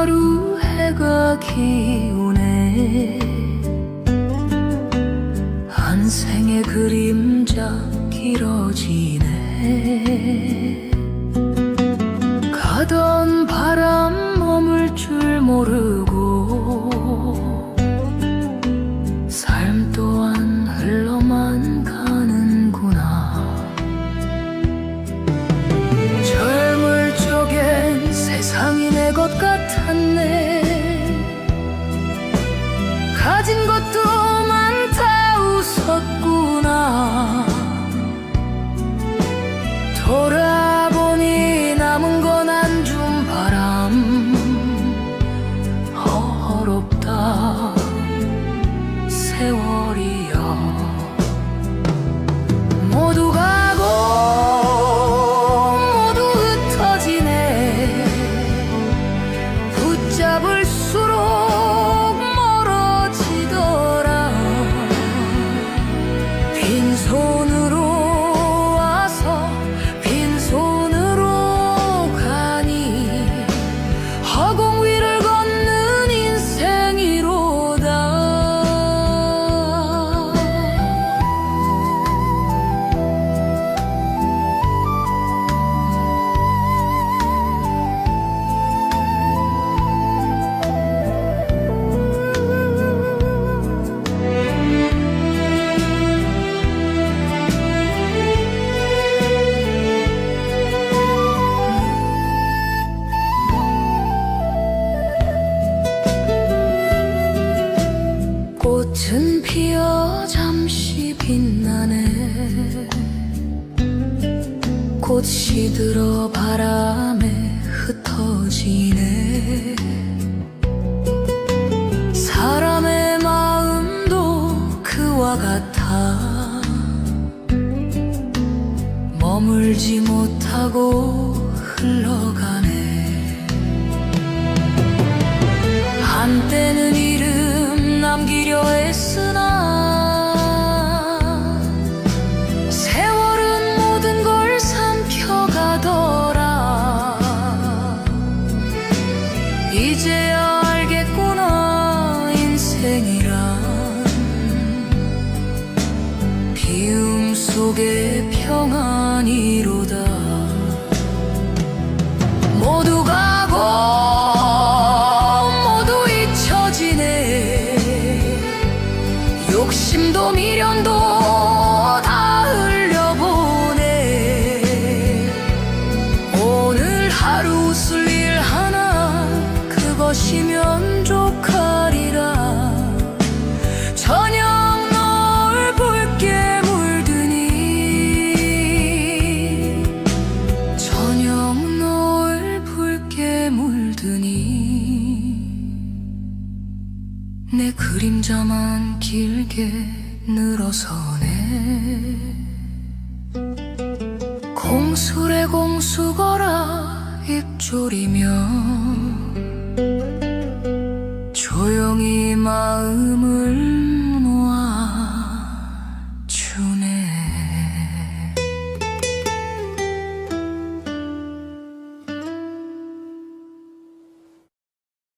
하루 해가 기우네 한 생의 그림자 길어지네. 가던 바람 머물 줄 모르 같았네 troubles 꽃은 피어 잠시 빛나네. 꽃이 들어 바람에 흩어지네. 사람의 마음도 그와 같아. 머물지 못하고 흘러가네 이제야 알겠구나 인생이란. 비움 속의 평안이로다 내 그림자만 길게 늘어서네. 공수래 공수거라 입조리며 조용히 마음을